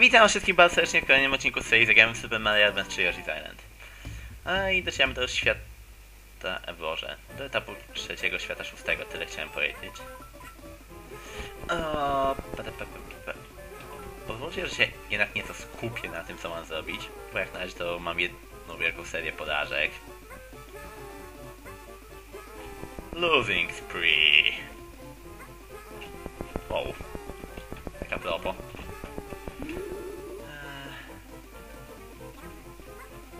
Witam wszystkich bardzo serdecznie w kolejnym odcinku z serii Zagramy w Super Mario Advance 3 Yoshi's Island. A i docieramy do świata... e, Boże, do etapu trzeciego świata szóstego, tyle chciałem powiedzieć. Pozwólcie, że się jednak nieco skupię na tym, co mam zrobić, bo jak na razie to mam jedną wielką serię porażek. Losing spree. Wow.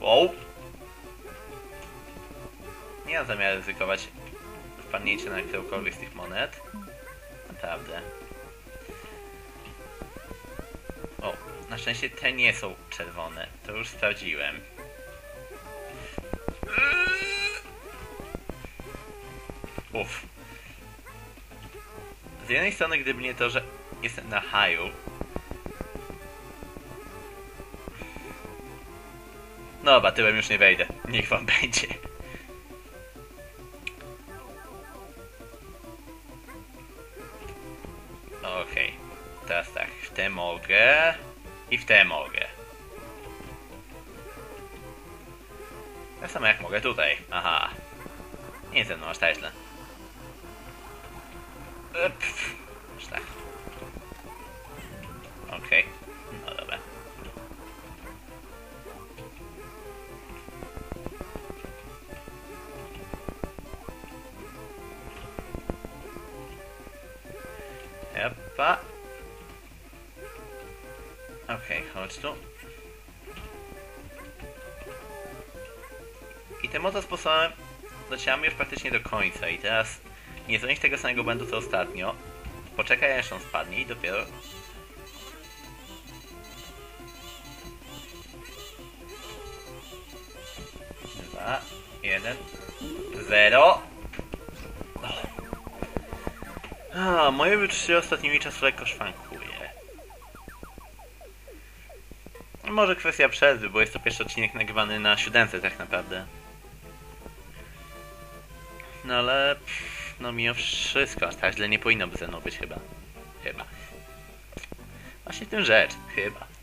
Wow. Nie mam zamiaru ryzykować wpadnięcia na którąkolwiek z tych monet. Naprawdę. O, na szczęście te nie są czerwone. To już sprawdziłem. Uff. Z jednej strony, gdyby nie to, że jestem na haju, No dobra, tyłem już nie wejdę. Niech wam będzie. Okej. Teraz tak, w te mogę. I w te mogę. Tak samo jak mogę tutaj. Aha. Nie ze mną aż tak źle. E, pff, Epa. Okej, chodź tu. I tym oto sposobem docieramy już praktycznie do końca i teraz nie zrobić tego samego błędu co ostatnio. Poczekaj aż on spadnie i dopiero... Dwa, jeden, zero. A, moje wyczucie ostatnimi czasy lekko szwankuje. Może kwestia przerwy, bo jest to pierwszy odcinek nagrywany na siódemce tak naprawdę. No ale... No mimo wszystko, aż tak źle nie powinno by ze mną być chyba. Chyba. Właśnie w tym rzecz, chyba.